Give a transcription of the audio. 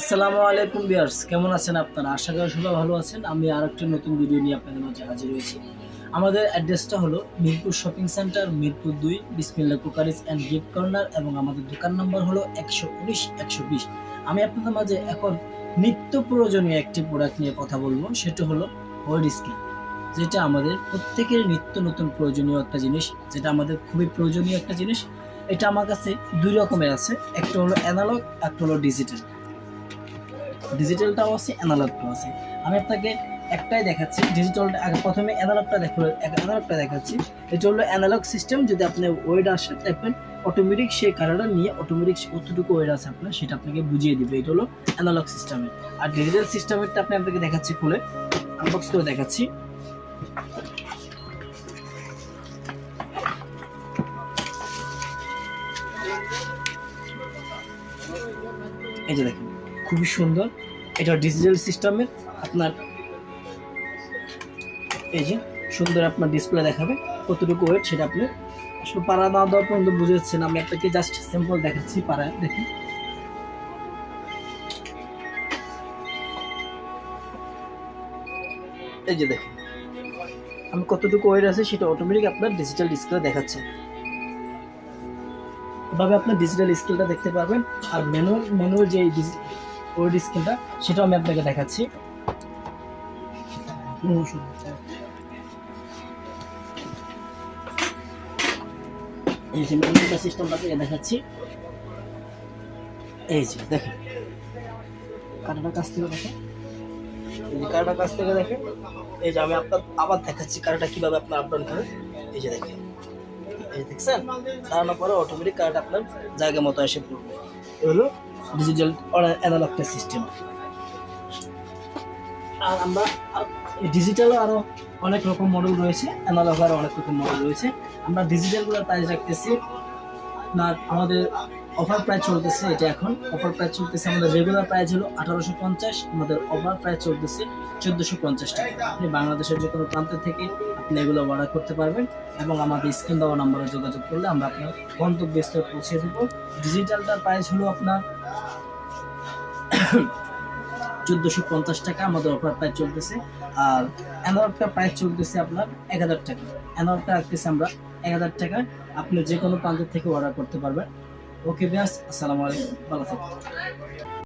আসসালামু আলাইকুম বিয়ার্স কেমন আছেন আপনারা? আশা করি সবাই ভালো আছেন। আমি আর নতুন ভিডিও নিয়ে আপনাদের মাঝে হাজির হয়েছি। আমাদের অ্যাড্রেসটা হলো মিরপুর শপিং সেন্টার, মিরপুর দুই, বিসমিল্লা কুকারিজ অ্যান্ড গিফট কর্নার এবং আমাদের দোকান নম্বর হলো একশো উনিশ, একশো বিশ। আমি আপনাদের মাঝে এখন নিত্য প্রয়োজনীয় একটি প্রোডাক্ট নিয়ে কথা বলব, সেটা হলো ওয়েড স্কিন যেটা আমাদের প্রত্যেকের নিত্য নতুন প্রয়োজনীয় একটা জিনিস, যেটা আমাদের খুবই প্রয়োজনীয় একটা জিনিস। এটা আমার কাছে দুই রকমের আছে, একটা হলো অ্যানালগ একটা হলো ডিজিটাল ডিজিটালটাও আছে অ্যানালগটাও আছে। আমি আপনাকে একটাই দেখাচ্ছি ডিজিটালটা আগে প্রথমে অ্যানালগটা দেখো অ্যানালগটা দেখাচ্ছি। এটা হলো অ্যানালগ সিস্টেম যদি আপনি ওয়েড আসে দেখবেন অটোমেটিক সেই কালারটা নিয়ে অটোমেটিক কতটুকু ওয়েড আছে আপনার, সেটা আপনাকে বুঝিয়ে দিবে। এটা হলো অ্যানালগ সিস্টেমের আর ডিজিটাল সিস্টেমেরটা আপনি আপনাকে দেখাচ্ছি খুলে। আনবক্স করে দেখাচ্ছি। এই যে দেখেন। খুবই সুন্দর। এটা ডিজিটাল সিস্টেমের আপনার এই যে সুন্দর আপনার ডিসপ্লে দেখাবে। কতটুকু ওয়েট সেটা আপনি আসলে পাড়া না দেওয়া পর্যন্ত বুঝেছেন। আমি আপনাকে জাস্ট সিম্পল দেখাচ্ছি পাড়ায় দেখি এই যে দেখেন, আমি কতটুকু ওয়েট আছে সেটা অটোমেটিক আপনার ডিজিটাল ডিসপ্লে দেখাচ্ছে। এভাবে আপনার ডিজিটাল স্কেলটা দেখতে পারবেন। আর ম্যানুয়াল ম্যানুয়াল যে ওয়েড স্কেলটা সেটাও আমি আপনাকে দেখাচ্ছি। এই যে দেখাচ্ছি। এই যে, দেখেন। কাটাটা কাছ থেকে দেখেন। এই যে কাটাটা কাছ থেকে দেখেন। এই যে আমি আপনার, আবার দেখাচ্ছি কাটাটা কীভাবে আপনার আপডাউন করে এই যে দেখেন। এই দেখছেন? দাঁড়ানোর পরে অটোমেটিক কার্ড আপনার জায়গা মতো এসে পড়বে। এ ডিজিটাল অ্যানালগ অ্যানালগটা সিস্টেম আর আমরা ডিজিটালও আরও অনেক রকম মডেল রয়েছে অ্যানালগ আরও অনেক রকম মডেল রয়েছে। আমরা ডিজিটালগুলোর প্রাইস রাখতেছি। আপনার আমাদের অফার প্রাইস চলতেছে এটা এখন। অফার প্রাইস চলতেছে আমাদের রেগুলার প্রাইস হলো আঠারোশো পঞ্চাশ, আমাদের অফার প্রাইস চলতেছে চোদ্দোশো পঞ্চাশ টাকা। আপনি বাংলাদেশের যে কোনো প্রান্ত থেকে আপনি এগুলো অর্ডার করতে পারবেন এবং আমাদের স্ক্রিন দেওয়া নম্বরে যোগাযোগ করলে আমরা আপনার গন্তব্যস্থলে পৌঁছে দেবো। ডিজিটালটার প্রাইস হলো আপনার চোদ্দোশো পঞ্চাশ টাকা, আমাদের অফার প্রাইস চলতেছে। আর অ্যানালগটা প্রাইস চলতেছে আপনার এক হাজার টাকা। অ্যানালগটা রাখতেছি আমরা এক হাজার টাকা। আপনি যে কোনো প্রান্ত থেকে অর্ডার করতে পারবেন। ওকে ব্যাস আসসালামু আলাইকুম ভালো থাকবেন